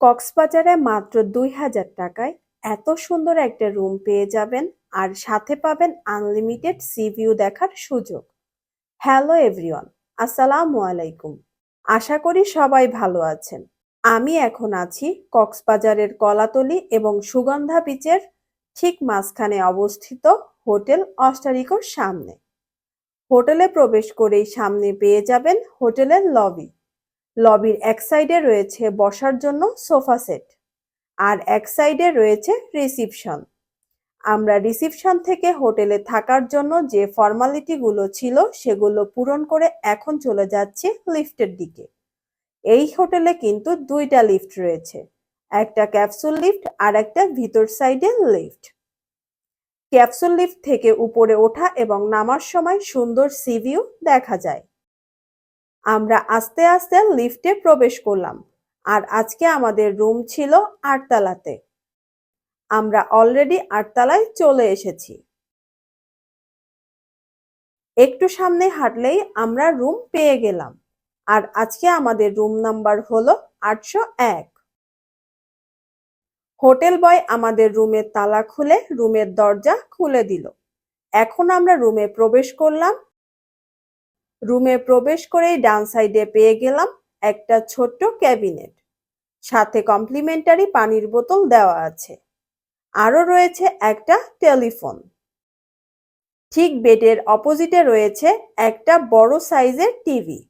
কক্সবাজারে মাত্র দুই হাজার টাকায় এত সুন্দর একটা রুম পেয়ে যাবেন আর সাথে পাবেন আনলিমিটেড সি ভিউ দেখার সুযোগ। হ্যালো এভরিওয়ান, আসসালামু আলাইকুম। আশা করি সবাই ভালো আছেন। আমি এখন আছি কক্সবাজারের কলাতলি এবং সুগন্ধা বিচের ঠিক মাঝখানে অবস্থিত হোটেল অস্টারিকোর সামনে। হোটেলে প্রবেশ করেই সামনে পেয়ে যাবেন হোটেলের লবি লবির এক সাইডে রয়েছে বসার জন্য সোফা সেট, আর এক সাইডে রয়েছে রিসিপশন আমরা রিসিপশন থেকে হোটেলে থাকার জন্য যে ফর্মালিটিগুলো ছিল সেগুলো পূরণ করে এখন চলে যাচ্ছে লিফটের দিকে। এই হোটেলে কিন্তু দুইটা লিফট রয়েছে, একটা ক্যাপসুল লিফট আর একটা ভিতর সাইডে লিফট ক্যাপসুল লিফট থেকে উপরে ওঠা এবং নামার সময় সুন্দর সিভিউ দেখা যায়। আমরা আস্তে আস্তে লিফটে প্রবেশ করলাম। আর আজকে আমাদের রুম ছিল আটতলাতে। আমরা অলরেডি আটতলায় চলে এসেছি। একটু সামনে হাঁটলেই আমরা রুম পেয়ে গেলাম। আর আজকে আমাদের রুম নাম্বার হলো আটশো এক। হোটেল বয় আমাদের রুমের তালা খুলে রুমের দরজা খুলে দিল। এখন আমরা রুমে প্রবেশ করলাম রুমে প্রবেশ করেই ডান সাইডে পেয়ে গেলাম একটা ছোট্ট ক্যাবিনেট। সাথে কমপ্লিমেন্টারি পানির বোতল দেওয়া আছে। আরও রয়েছে একটা টেলিফোন। ঠিক বেডের অপোজিটে রয়েছে একটা বড় সাইজের টিভি।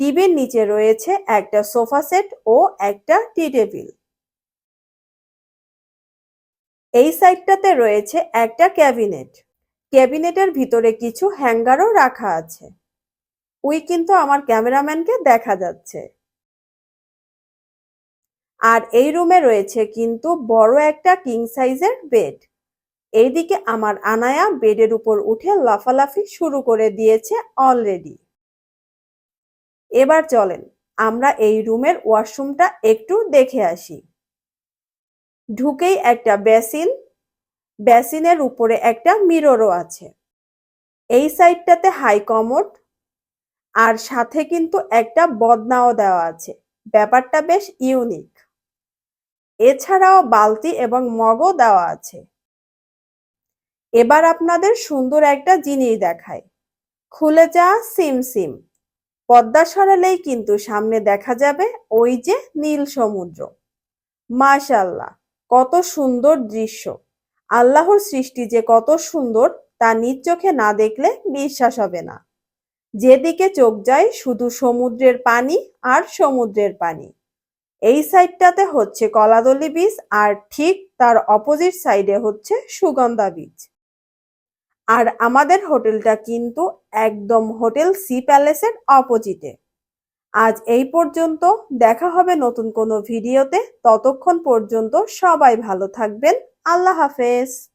টিভির নিচে রয়েছে একটা সোফা সেট ও একটা টি টেবিল। এই সাইডটাতে রয়েছে একটা ক্যাবিনেট। ক্যাবিনেটের ভিতরে কিছু হ্যাঙ্গারও রাখা আছে। ওই কিন্তু আমার ক্যামেরাম্যানকে দেখা যাচ্ছে। আর এই রুমে রয়েছে কিন্তু বড় একটা কিং সাইজের বেড এইদিকে আমার আনায়া বেডের উপর উঠে লাফালাফি শুরু করে দিয়েছে অলরেডি এবার চলেন, আমরা এই রুমের ওয়াশরুমটা একটু দেখে আসি। ঢুকেই একটা বেসিন বেসিনের উপরে একটা মিররও আছে। এই সাইডটাতে হাই কমোড আর সাথে কিন্তু একটা বদনাও দেওয়া আছে। ব্যাপারটা বেশ ইউনিক এছাড়াও বালতি এবং মগও দেওয়া আছে। এবার আপনাদের সুন্দর একটা জিনিস দেখায় খুলে যা সিম সিম। পদ্মা সরালেই কিন্তু সামনে দেখা যাবে ওই যে নীল সমুদ্র। মাশাল্লাহ কত সুন্দর দৃশ্য। আল্লাহর সৃষ্টি যে কত সুন্দর, তা নিজ চোখে না দেখলে বিশ্বাস হবে না। যেদিকে চোখ যায় শুধু সমুদ্রের পানি আর সমুদ্রের পানি। এই সাইডটাতে হচ্ছে কলাদলি বীচ আর ঠিক তার অপোজিট সাইডে হচ্ছে সুগন্ধা বীচ। আর আমাদের হোটেলটা কিন্তু একদম হোটেল সি প্যালেসের অপোজিটে। আজ এই পর্যন্ত, দেখা হবে নতুন কোনো ভিডিওতে। ততক্ষণ পর্যন্ত সবাই ভালো থাকবেন। আল্লাহ হাফেজ।